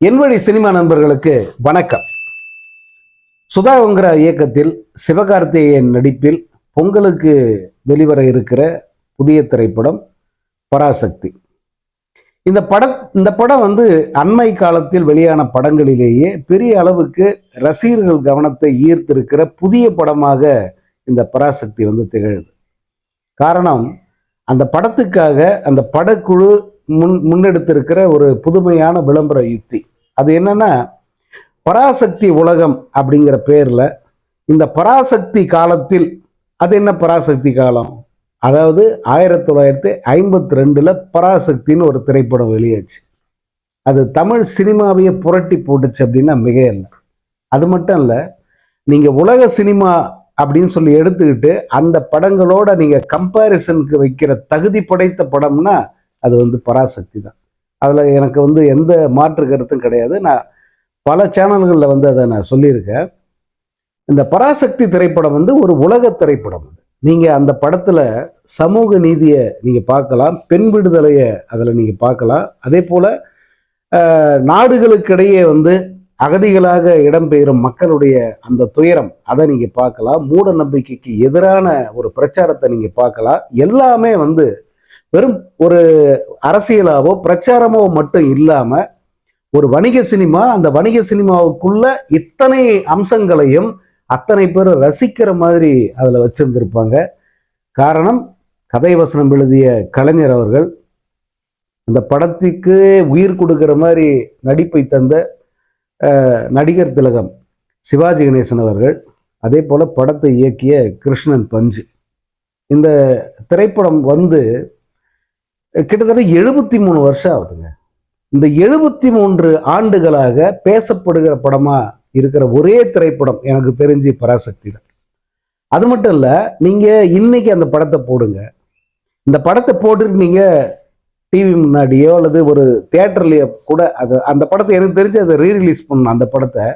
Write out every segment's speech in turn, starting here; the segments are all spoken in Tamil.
என்வழி சினிமா நண்பர்களுக்கு வணக்கம். சுதாங்கிற இயக்கத்தில் சிவகார்த்திகேயன் நடிப்பில் பொங்கலுக்கு வெளிவர இருக்கிற புதிய திரைப்படம் பராசக்தி. இந்த பட இந்த படம் வந்து அண்மை காலத்தில் வெளியான படங்களிலேயே பெரிய அளவுக்கு ரசிகர்கள் கவனத்தை ஈர்த்திருக்கிற புதிய படமாக இந்த பராசக்தி வந்து திகழுது. காரணம் அந்த படத்துக்காக அந்த படக்குழு முன் முன்னெடுத்திருக்கிற ஒரு புதுமையான விளம்பர யுக்தி அது என்னன்னா பராசக்தி உலகம் அப்படிங்கிற பேரில் இந்த பராசக்தி காலத்தில் அது என்ன பராசக்தி காலம்? அதாவது ஆயிரத்தி தொள்ளாயிரத்தி ஐம்பத்தி ரெண்டில் பராசக்தின்னு ஒரு திரைப்படம் வெளியாச்சு. அது தமிழ் சினிமாவையே புரட்டி போட்டுச்சு அப்படின்னா மிக இல்லை அது மட்டும் இல்லை நீங்கள் உலக சினிமா அப்படின்னு சொல்லி எடுத்துக்கிட்டு அந்த படங்களோட நீங்கள் கம்பேரிசனுக்கு வைக்கிற தகுதி படைத்த படம்னா அது வந்து பராசக்தி தான். அதில் எனக்கு வந்து எந்த மாற்று கருத்தும் கிடையாது. நான் பல சேனல்களில் வந்து அதை நான் சொல்லியிருக்கேன். இந்த பராசக்தி திரைப்படம் வந்து ஒரு உலக திரைப்படம் அது. நீங்கள் அந்த படத்தில் சமூக நீதியை நீங்கள் பார்க்கலாம் பெண் விடுதலையை அதில் நீங்கள் பார்க்கலாம். அதே போல் நாடுகளுக்கிடையே வந்து அகதிகளாக இடம்பெயரும் மக்களுடைய அந்த துயரம் அதை நீங்கள் பார்க்கலாம். மூட நம்பிக்கைக்கு எதிரான ஒரு பிரச்சாரத்தை நீங்கள் பார்க்கலாம். எல்லாமே வந்து வெறும் ஒரு அரசியலாவோ பிரச்சாரமோ மட்டும் இல்லாம ஒரு வணிக சினிமா அந்த வணிக சினிமாவுக்குள்ள இத்தனை அம்சங்களையும் அத்தனை பேர் ரசிக்கிற மாதிரி அதில் வச்சிருந்திருப்பாங்க. காரணம் கதை வசனம் எழுதிய கலைஞர் அவர்கள் அந்த படத்துக்கு உயிர் கொடுக்குற மாதிரி நடிப்பை தந்த நடிகர் திலகம் சிவாஜி கணேசன் அவர்கள் அதே போல் படத்தை இயக்கிய கிருஷ்ணன் பஞ்சு. இந்த திரைப்படம் வந்து கிட்டத்தட்ட எழுபத்தி மூணு வருஷம் ஆகுதுங்க. இந்த எழுபத்தி மூன்று ஆண்டுகளாக பேசப்படுகிற படமா இருக்கிற ஒரே திரைப்படம் எனக்கு தெரிஞ்சு பராசக்தி தான் அது மட்டும் இல்லை நீங்க இன்னைக்கு அந்த படத்தை போடுங்க. இந்த படத்தை போட்டுட்டு நீங்க டிவி முன்னாடியோ அல்லது ஒரு தியேட்டர்லயோ கூட அது அந்த படத்தை எனக்கு தெரிஞ்சு அதை ரீரிலீஸ் பண்ணணும் அந்த படத்தை.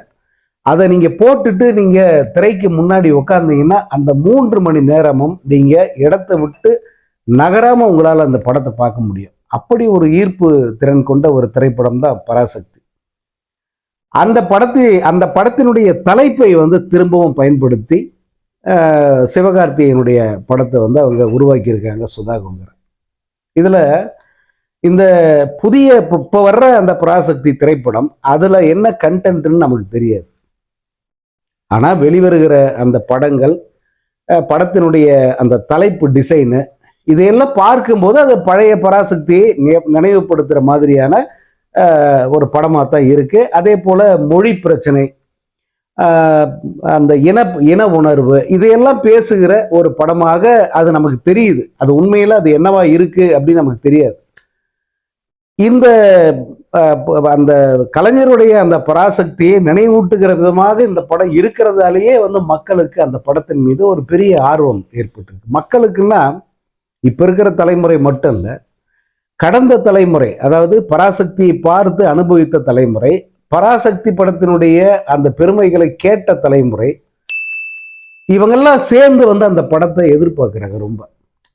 அதை நீங்க போட்டுட்டு நீங்க திரைக்கு முன்னாடி உட்காந்தீங்கன்னா அந்த மூன்று மணி நேரமும் நீங்க இடத்தை விட்டு நகராமல் உங்களால் அந்த படத்தை பார்க்க முடியும். அப்படி ஒரு ஈர்ப்பு திறன் கொண்ட ஒரு திரைப்படம் தான் பராசக்தி. அந்த படத்தை அந்த படத்தினுடைய தலைப்பை வந்து திரும்பவும் பயன்படுத்தி அஹ், சிவகார்த்திகேயனுடைய படத்தை வந்து அவங்க உருவாக்கியிருக்காங்க சுதா கோங்கர் இதில் இந்த புதிய இப்போ இப்போ வர்ற அந்த பராசக்தி திரைப்படம் அதில் என்ன கண்டென்ட்னு நமக்கு தெரியாது. ஆனால் வெளிவருகிற அந்த படங்கள் படத்தினுடைய அந்த தலைப்பு டிசைனு இதையெல்லாம் பார்க்கும்போது அது பழைய பராசக்தியை நி- நினைவுபடுத்துகிற மாதிரியான ஒரு படமாக தான் இருக்குது அதே போல் மொழி பிரச்சனை அந்த இன இன உணர்வு இதையெல்லாம் பேசுகிற ஒரு படமாக அது நமக்கு தெரியுது. அது உண்மையில் அது என்னவா இருக்குது அப்படின்னு நமக்கு தெரியாது. இந்த அந்த கலைஞருடைய அந்த பராசக்தியை நினைவூட்டுகிற விதமாக இந்த படம் இருக்கிறதாலேயே வந்து மக்களுக்கு அந்த படத்தின் மீது ஒரு பெரிய ஆர்வம் ஏற்பட்டிருக்கு. மக்களுக்குன்னா இப்போ இருக்கிற தலைமுறை மட்டும் இல்லை கடந்த தலைமுறை அதாவது பராசக்தியை பார்த்து அனுபவித்த தலைமுறை பராசக்தி படத்தினுடைய அந்த பெருமைகளை கேட்ட தலைமுறை இவங்கெல்லாம் சேர்ந்து வந்து அந்த படத்தை எதிர்பார்க்குறாங்க ரொம்ப.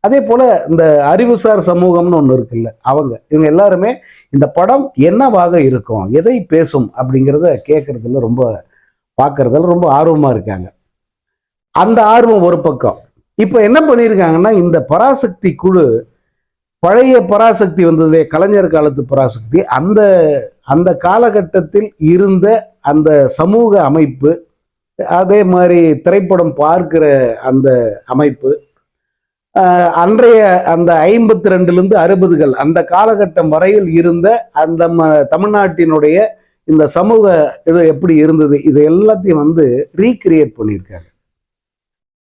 அதே போல் இந்த அறிவுசார் சமூகம்னு ஒன்று இருக்குல்ல அவங்க இவங்க எல்லாருமே இந்த படம் என்னவாக இருக்கும் எதை பேசும் அப்படிங்கிறத கேட்குறதுல ரொம்ப பார்க்குறதுல ரொம்ப ஆர்வமாக இருக்காங்க. அந்த ஆர்வம் ஒரு பக்கம். இப்போ என்ன பண்ணியிருக்காங்கன்னா இந்த பராசக்தி குழு பழைய பராசக்தி வந்ததே கலைஞர் காலத்து பராசக்தி அந்த அந்த காலகட்டத்தில் இருந்த அந்த சமூக அமைப்பு அதே மாதிரி திரைப்படம் பார்க்கிற அந்த அமைப்பு அன்றைய அந்த ஐம்பத்தி ரெண்டுலேருந்து அறுபதுகள் அந்த காலகட்டம் வரையில் இருந்த அந்த ம- தமிழ்நாட்டினுடைய இந்த சமூக இது எப்படி இருந்தது இது எல்லாத்தையும் வந்து ரீக்ரியேட் பண்ணியிருக்காங்க.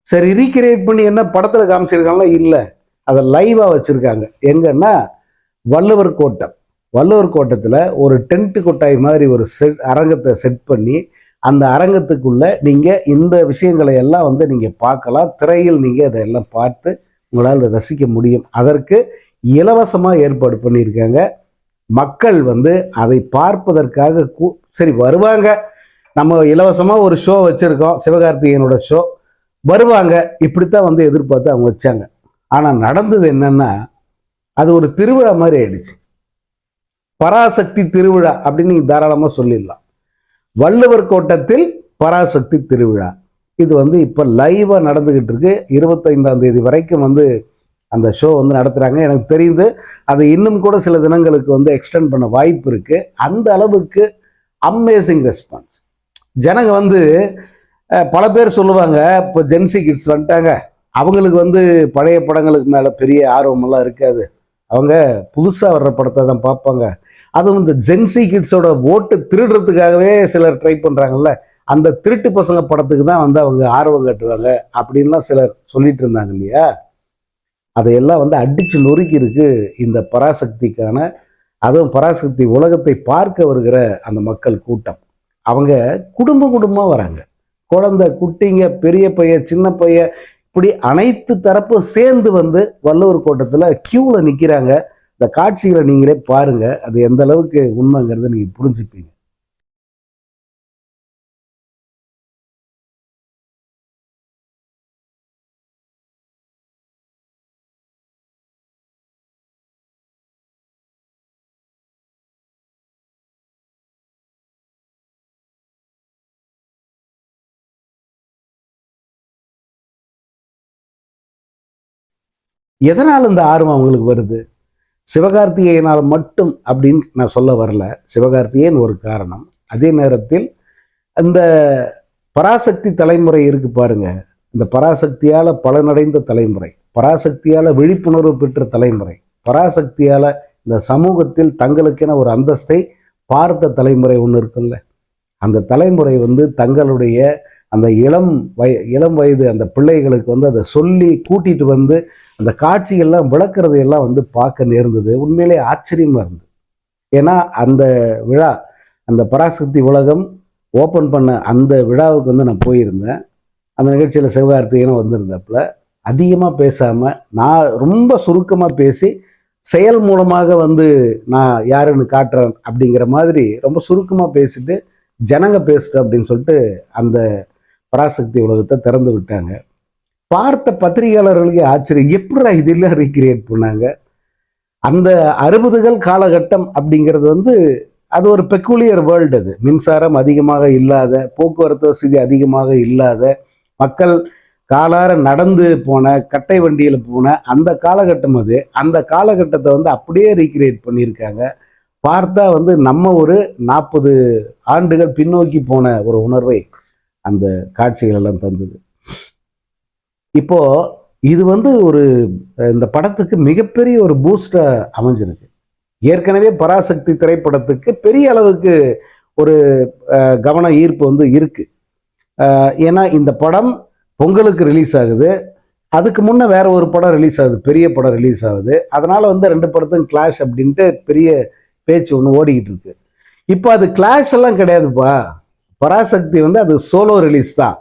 சரி ரீக்ரியேட் பண்ணி என்ன படத்துல காமிச்சிருக்காங்களா? இல்ல. அதை லைவா வச்சிருக்காங்க. எங்கன்னா வள்ளுவர் கோட்டம். வள்ளுவர் கோட்டத்துல ஒரு டென்ட் கொட்டாய் மாதிரி ஒரு செட் அரங்கத்தை செட் பண்ணி அந்த அரங்கத்துக்குள்ள நீங்க இந்த விஷயங்களை எல்லாம் வந்து நீங்க பார்க்கலாம். திரையில் நீங்க அதையெல்லாம் பார்த்து உங்களால் ரசிக்க முடியும். அதற்கு இலவசமாக ஏற்பாடு பண்ணியிருக்காங்க. மக்கள் வந்து அதை பார்ப்பதற்காக கூ- சரி வருவாங்க. நம்ம இலவசமாக ஒரு ஷோ வச்சுருக்கோம். சிவகார்த்திகேயனோட ஷோ வருவாங்க. இப்படித்தான் வந்து எதிர்பார்த்து அவங்க வச்சாங்க. ஆனால் நடந்தது என்னன்னா அது ஒரு திருவிழா மாதிரி ஆயிடுச்சு. பராசக்தி திருவிழா அப்படின்னு நீங்கள் தாராளமாக சொல்லிடலாம். வள்ளுவர் கோட்டத்தில் பராசக்தி திருவிழா. இது வந்து இப்போ லைவாக நடந்துக்கிட்டு இருக்கு. இருபத்தைந்தாம் தேதி வரைக்கும் வந்து அந்த ஷோ வந்து நடத்துகிறாங்க எனக்கு தெரியுது அது இன்னும் கூட சில தினங்களுக்கு வந்து எக்ஸ்டெண்ட் பண்ண வாய்ப்பு இருக்குது அந்த அளவுக்கு அமேசிங் ரெஸ்பான்ஸ் ஜனங்க வந்து பல பேர் சொல்லுவாங்க இப்போ ஜென்சி கிட்ஸ் வந்துட்டாங்க. அவங்களுக்கு வந்து பழைய படங்களுக்கு மேலே பெரிய ஆர்வமெல்லாம் இருக்காது. அவங்க புதுசாக வர்ற படத்தை தான் பார்ப்பாங்க. அதுவும் இந்த ஜென்சி கிட்ஸோட ஓட்டு திருடுறதுக்காகவே சிலர் ட்ரை பண்ணுறாங்கல்ல அந்த திருட்டு பசங்க படத்துக்கு தான் வந்து அவங்க ஆர்வம் காட்டுவாங்க அப்படின்லாம் சிலர் சொல்லிட்டு இருந்தாங்க இல்லையா? அதையெல்லாம் வந்து அடிச்சு நொறுக்கி இருக்கு இந்த பராசக்திக்கான அதுவும் பராசக்தி உலகத்தை பார்க்க வருகிற அந்த மக்கள் கூட்டம். அவங்க குடும்ப குடும்பமாக வராங்க. குழந்தை குட்டிங்க பெரிய பையன் சின்ன பையன் இப்படி அனைத்து தரப்பும் சேர்ந்து வந்து வள்ளுவர் கோட்டத்தில் க்யூவில் நிற்கிறாங்க இந்த காட்சிகளை நீங்களே பாருங்கள் அது எந்த அளவுக்கு உண்மைங்கிறத நீங்கள் புரிஞ்சுப்பீங்க. எதனால் இந்த ஆர்வம் அவங்களுக்கு வருது? சிவகார்த்திகேயனால் மட்டும் அப்படின்னு நான் சொல்ல வரல. சிவகார்த்திகேயன் ஒரு காரணம். அதே நேரத்தில் அந்த பராசக்தி தலைமுறை இருக்கு பாருங்க. இந்த பராசக்தியால் பலனடைந்த தலைமுறை பராசக்தியால் விழிப்புணர்வு பெற்ற தலைமுறை பராசக்தியால் இந்த சமூகத்தில் தங்களுக்கென ஒரு அந்தஸ்தை பார்த்த தலைமுறை ஒன்று இருக்குல்ல அந்த தலைமுறை வந்து தங்களுடைய அந்த இளம் வய இளம் வயது அந்த பிள்ளைகளுக்கு வந்து அதை சொல்லி கூட்டிட்டு வந்து அந்த காட்சிகள்லாம் விளக்குறது எல்லாம் வந்து பார்க்க நேர்ந்தது. உண்மையிலே ஆச்சரியமாக இருந்தது. ஏன்னா அந்த விழா அந்த பராசக்தி உலகம் ஓப்பன் பண்ண அந்த விழாவுக்கு வந்து நான் போயிருந்தேன். அந்த நிகழ்ச்சியில் சிவகார்த்திகேயனும் வந்திருந்தப்பல. அதிகமாக பேசாமல் நான் ரொம்ப சுருக்கமாக பேசி செயல் மூலமாக வந்து நான் யாருன்னு காட்டுறேன் அப்படிங்கிற மாதிரி ரொம்ப சுருக்கமாக பேசிட்டு ஜனங்க பேசுகிறேன் அப்படின்னு சொல்லிட்டு அந்த பராசக்தி உலகத்தை திறந்து விட்டாங்க. பார்த்த பத்திரிகையாளர்களுக்கு ஆச்சரியம். எப்படா இதெல்லாம் ரீக்ரியேட் பண்ணாங்க அந்த அறுபதுகள் காலகட்டம் அப்படிங்கிறது வந்து அது ஒரு பெக்குலியர் வேர்ல்டு அது. மின்சாரம் அதிகமாக இல்லாத போக்குவரத்து வசதி அதிகமாக இல்லாத மக்கள் காலார நடந்து போன கட்டை வண்டியில் போன அந்த காலகட்டம் அது. அந்த காலகட்டத்தை வந்து அப்படியே ரீக்ரியேட் பண்ணியிருக்காங்க. பார்த்தா வந்து நம்ம ஒரு நாற்பது ஆண்டுகள் பின்னோக்கி போன ஒரு உணர்வை அந்த காட்சிகள் எல்லாம் தந்தது. இப்போ இது வந்து ஒரு இந்த படத்துக்கு மிகப்பெரிய ஒரு பூஸ்டா அமைஞ்சிருக்கு. ஏற்கனவே பராசக்தி திரைப்படத்துக்கு பெரிய அளவுக்கு ஒரு கவன ஈர்ப்பு வந்து இருக்கு. ஏன்னா இந்த படம் பொங்கலுக்கு ரிலீஸ் ஆகுது. அதுக்கு முன்ன வேற ஒரு படம் ரிலீஸ் ஆகுது. பெரிய படம் ரிலீஸ் ஆகுது. அதனால வந்து ரெண்டு படத்துக்கும் கிளாஷ் அப்படின்ட்டு பெரிய பேச்சு ஒன்று ஓடிக்கிட்டு இருக்கு. இப்போ அது கிளாஷ் எல்லாம் கிடையாதுப்பா. பராசக்தி வந்து அது சோலோ ரிலீஸ் தான்.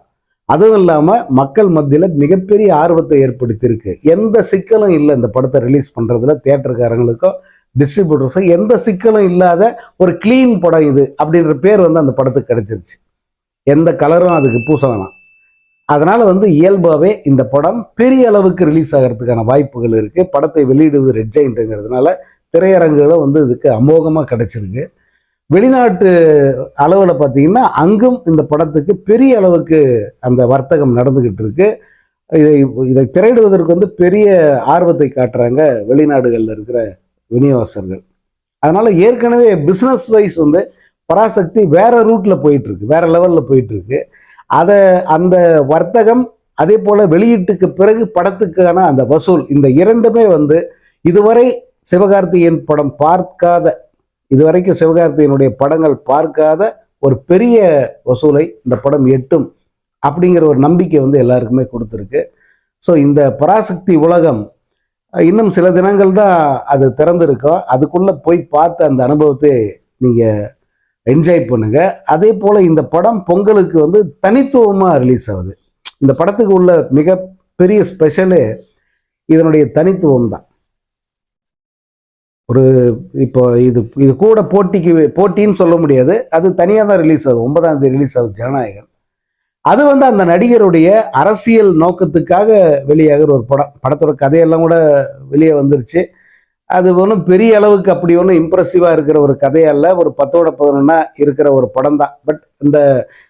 அதுவும் இல்லாமல் மக்கள் மத்தியில் மிகப்பெரிய ஆர்வத்தை ஏற்படுத்தியிருக்கு. எந்த சிக்கலும் இல்லை இந்த படத்தை ரிலீஸ் பண்ணுறதுல தேட்டருக்காரங்களுக்கும் டிஸ்ட்ரிபியூட்டர்ஸும் எந்த சிக்கலும் இல்லாத ஒரு க்ளீன் படம் இது அப்படின்ற பேர் வந்து அந்த படத்துக்கு கிடச்சிருச்சு. எந்த கலரும் அதுக்கு பூச வேணாம் அதனால் வந்து இயல்பாகவே இந்த படம் பெரிய அளவுக்கு ரிலீஸ் ஆகிறதுக்கான வாய்ப்புகள் இருக்குது படத்தை வெளியிடுவது ரெட் ஜெயின்ட்டுங்கிறதுனால திரையரங்குகளும் வந்து இதுக்கு அமோகமாக கிடைச்சிருக்கு. வெளிநாட்டு அளவில் பார்த்தீங்கன்னா அங்கும் இந்த படத்துக்கு பெரிய அளவுக்கு அந்த வர்த்தகம் நடந்துக்கிட்டு இருக்கு. இதை இதை திரையிடுவதற்கு வந்து பெரிய ஆர்வத்தை காட்டுறாங்க வெளிநாடுகளில் இருக்கிற விநியோகஸ்தர்கள். அதனால ஏற்கனவே பிஸ்னஸ் வைஸ் வந்து பராசக்தி வேற ரூட்ல போயிட்டு இருக்கு வேற லெவல்ல போயிட்டு இருக்கு. அதை அந்த வர்த்தகம் அதே போல வெளியீட்டுக்கு பிறகு படத்துக்கான அந்த வசூல் இந்த இரண்டுமே வந்து இதுவரை சிவகார்த்திகேயன் படம் பார்க்காத இதுவரைக்கும் சிவகார்த்தியினுடைய படங்கள் பார்க்காத ஒரு பெரிய வசூலை இந்த படம் எட்டும் அப்படிங்கிற ஒரு நம்பிக்கை வந்து எல்லாருக்குமே கொடுத்துருக்கு. ஸோ இந்த பராசக்தி உலகம் இன்னும் சில தினங்கள் தான் அது திறந்திருக்கும். அதுக்குள்ளே போய் பார்த்த அந்த அனுபவத்தை நீங்கள் என்ஜாய் பண்ணுங்க. அதே போல் இந்த படம் பொங்கலுக்கு வந்து தனித்துவமாக ரிலீஸ் ஆகுது. இந்த படத்துக்கு உள்ள மிக பெரிய ஸ்பெஷலு இதனுடைய தனித்துவம் தான். ஒரு இப்போ இது இது கூட போட்டிக்கு போட்டின்னு சொல்ல முடியாது. அது தனியாக தான் ரிலீஸ் ஆகும் ஒன்பதாம் தேதி ரிலீஸ் ஆகுது ஜனநாயகன் அது வந்து அந்த நடிகருடைய அரசியல் நோக்கத்துக்காக வெளியாகிற ஒரு படம். படத்தோட கதையெல்லாம் கூட வெளியே வந்துருச்சு. அது ஒன்றும் பெரிய அளவுக்கு அப்படி ஒன்றும் இம்ப்ரெசிவாக இருக்கிற ஒரு கதையல்ல ஒரு பத்தோட பதினொன்னா இருக்கிற ஒரு படம் தான். பட் இந்த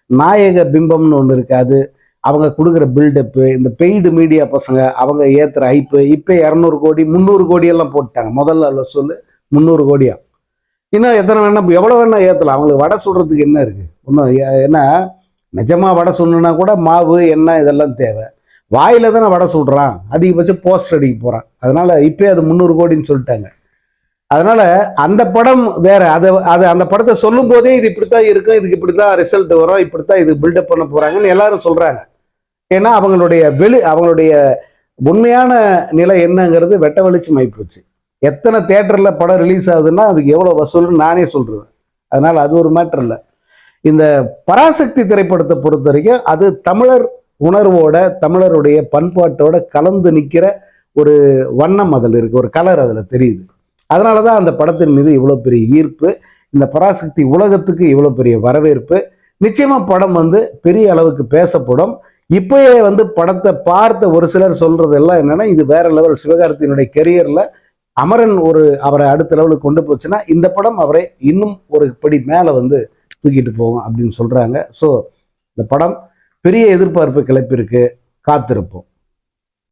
நாயக பிம்பம்னு ஒன்று இருக்காது அவங்க கொடுக்குற பில்டப்பு இந்த பெய்டு மீடியா பசங்க அவங்க ஏற்றுற ஐப்பு இப்போ இரநூறு கோடி முந்நூறு கோடியெல்லாம் போட்டாங்க. முதல்ல சொல்லு முந்நூறு கோடியா? இன்னும் எத்தனை வேணால் எவ்வளோ வேணால் ஏற்றலாம் அவங்களுக்கு வடை சுடுறதுக்கு என்ன இருக்குது ஒன்றும் ஏன்னா நிஜமாக வடை சுடணுன்னா கூட மாவு எண்ணெய் இதெல்லாம் தேவை. வாயில் தானே வடை சுடுறான். அதிகபட்சம் போஸ்டர் அடிக்க போகிறான் அதனால் இப்போ அது முந்நூறு கோடின்னு சொல்லிட்டாங்க. அதனால் அந்த படம் வேற. அதை அது அந்த படத்தை சொல்லும் போதே இது இப்படித்தான் இருக்கும் இதுக்கு இப்படி தான் ரிசல்ட் வரும் இப்படித்தான் இது பில்டப் பண்ண போகிறாங்கன்னு எல்லாரும் சொல்கிறாங்க ஏன்னா அவங்களுடைய வெளி அவங்களுடைய உண்மையான நிலை என்னங்கிறது வெட்ட வெளிச்சம் ஆயிப்போச்சு எத்தனை தேட்டரில் படம் ரிலீஸ் ஆகுதுன்னா அதுக்கு எவ்வளோ வசூல்னு நானே சொல்கிறேன் அதனால் அது ஒரு மேட்டர் இல்லை. இந்த பராசக்தி திரைப்படத்தை பொறுத்த வரைக்கும் அது தமிழர் உணர்வோட தமிழருடைய பண்பாட்டோட கலந்து நிற்கிற ஒரு வண்ணம் அதில் இருக்கு. ஒரு கலர் அதில் தெரியுது. அதனால தான் அந்த படத்தின் மீது இவ்வளோ பெரிய ஈர்ப்பு இந்த பராசக்தி உலகத்துக்கு இவ்வளோ பெரிய வரவேற்பு. நிச்சயமாக படம் வந்து பெரிய அளவுக்கு பேசப்படும். இப்போயே வந்து படத்தை பார்த்த ஒரு சிலர் சொல்றது எல்லாம் என்னன்னா இது வேற லெவல் சிவகார்த்தியினுடைய கெரியர்ல அமரன் ஒரு அவரை அடுத்த லெவலுக்கு கொண்டு போச்சுன்னா இந்த படம் அவரை இன்னும் ஒரு படி மேலே வந்து தூக்கிட்டு போகும் அப்படின்னு சொல்றாங்க. ஸோ இந்த படம் பெரிய எதிர்பார்ப்பு கிளப்பிருக்கு காத்திருப்போம்.